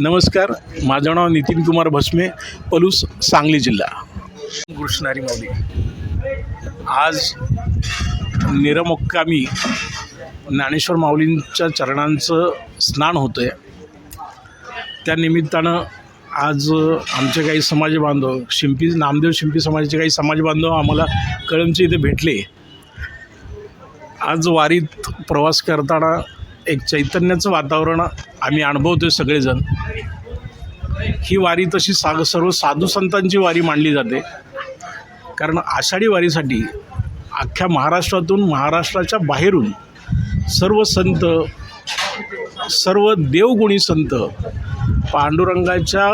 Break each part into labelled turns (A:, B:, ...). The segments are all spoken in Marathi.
A: नमस्कार माझं नाव नितीन कुमार भस्मे पलूस सांगली जिल्हा. कृष्णारी माऊली. आज निरमुक्कामी ज्ञानेश्वर माऊलींच्या चरणांचं स्नान होतं आहे त्या निमित्तानं आज आमचे काही समाज बांधव शिंपी नामदेव शिंपी समाजाचे काही समाज बांधव आम्हाला कळमचे इथे भेटले. आज वारीत प्रवास करताना एक चैतन्याचं वातावरण आम्ही अनुभवतोय सगळेजण. ही वारी तशी साग सर्व साधू संतांची वारी मानली जाते. कारण आषाढी वारीसाठी अख्ख्या महाराष्ट्रातून महाराष्ट्राच्या बाहेरून सर्व संत सर्व देवगुणी संत पांडुरंगाच्या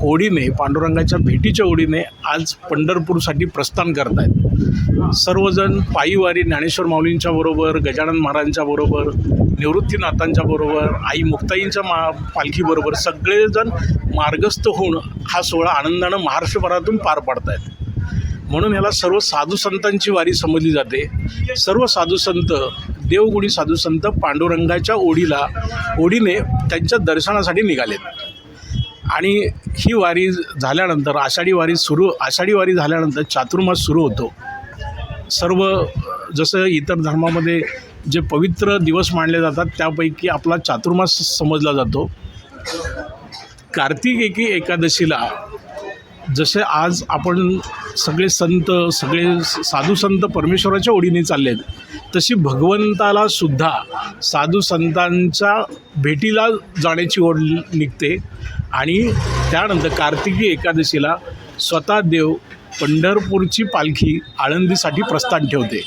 A: ओढीने पांडुरंगाच्या भेटीच्या ओढीने आज पंढरपूरसाठी प्रस्थान करत आहेत सर्वजण पायीवारी ज्ञानेश्वर माऊलींच्या बरोबर गजानन महाराजांच्या बरोबर निवृत्तीनाथांच्या बरोबर आई मुक्ताईंच्या मा पालखीबरोबर सगळेजण मार्गस्थ होऊन हा सोहळा आनंदानं महाराष्ट्रभरातून पार पाडत आहेत म्हणून ह्याला सर्व साधू संतांची वारी समजली जाते. सर्व साधू संत देवगुणी साधू संत पांडुरंगाच्या ओढीला ओढीने त्यांच्या दर्शनासाठी निघालेत. आणि ही वारी झाल्यानंतर आषाढी वारी सुरू आषाढी वारी झाल्यानंतर चातुर्मास सुरू होतो. सर्व जसं इतर धर्मामध्ये जे पवित्र दिवस मानले जातात त्यापैकी आपला चातुर्मास समजला जातो. कार्तिकेकी एकादशीला जसे आज आपण सगळे संत सगळे साधू संत परमेश्वराच्या ओढीने चालले आहेत तशी भगवंताला सुद्धा साधू संतांच्या भेटीला जाण्याची ओढ निघते. आणि त्यानंतर कार्तिकी एकादशीला स्वतः देव पंढरपूरची पालखी आळंदीसाठी प्रस्थान ठेवते.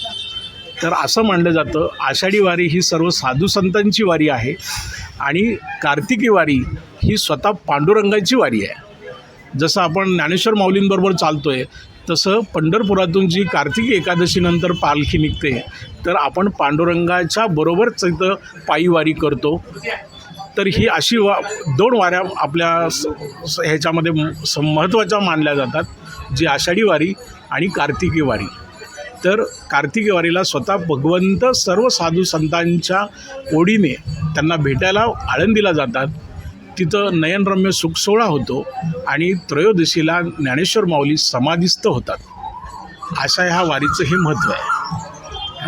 A: तर असं मानलं जातं आषाढी वारी ही सर्व साधू संतांची वारी आहे आणि कार्तिकी वारी ही स्वतः पांडुरंगाची वारी आहे. जसं आपण ज्ञानेश्वर माऊलींबरोबर चालतो आहे तसं पंढरपुरातून जी कार्तिकी एकादशीनंतर पालखी निघते तर आपण पांडुरंगाच्या बरोबरच इथं पायीवारी करतो. तर ही अशी वा दोन वाऱ्या आपल्या स ह्याच्यामध्ये स महत्त्वाच्या मानल्या जातात जी आषाढी वारी आणि कार्तिकी वारी. तर कार्तिकी वारीला स्वतः भगवंत सर्व साधू संतांच्या ओढीने त्यांना भेटायला आळंदीला जातात. तिथं नयनरम्य सुखसोहळा होतो आणि त्रयोदशीला ज्ञानेश्वर माऊली समाधीस्थ होतात. अशा ह्या वारीचं हे महत्त्व आहे.